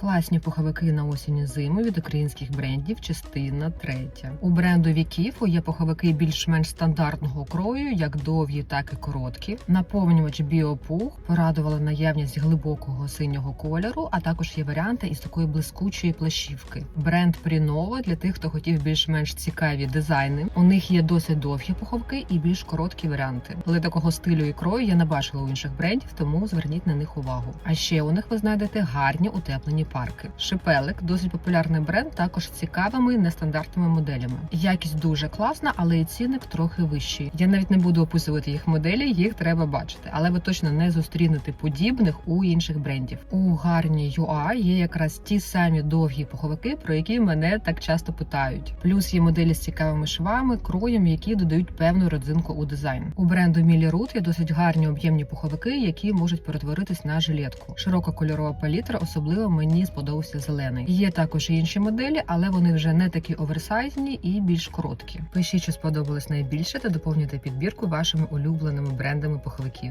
Класні пуховики на осінь і зиму від українських брендів, частина третя. У бренду Вікіфу є пуховики більш-менш стандартного крою, як довгі, так і короткі. Наповнювач біопух порадувала наявність глибокого синього кольору, а також є варіанти із такої блискучої плащівки. Бренд Прінова для тих, хто хотів більш-менш цікаві дизайни. У них є досить довгі пуховки і більш короткі варіанти. Але такого стилю і крою я не бачила у інших брендів, тому зверніть на них увагу. А ще у них ви знайдете гарні утеплені парки. Шипелик досить популярний бренд, також цікавими нестандартними моделями. Якість дуже класна, але і цінник трохи вищий. Я навіть не буду описувати їх моделі, їх треба бачити, але ви точно не зустрінете подібних у інших брендів. У гарні UA є якраз ті самі довгі пуховики, про які мене так часто питають. Плюс є моделі з цікавими швами, кроєм, які додають певну родзинку у дизайн. У бренду Мілі Рут є досить гарні об'ємні пуховики, які можуть перетворитись на жилетку. Широка кольорова палітра, особливо мені сподобався зелений. Є також інші моделі, але вони вже не такі оверсайзні і більш короткі. Пишіть, що сподобалось найбільше, та доповнюйте підбірку вашими улюбленими брендами пуховиків.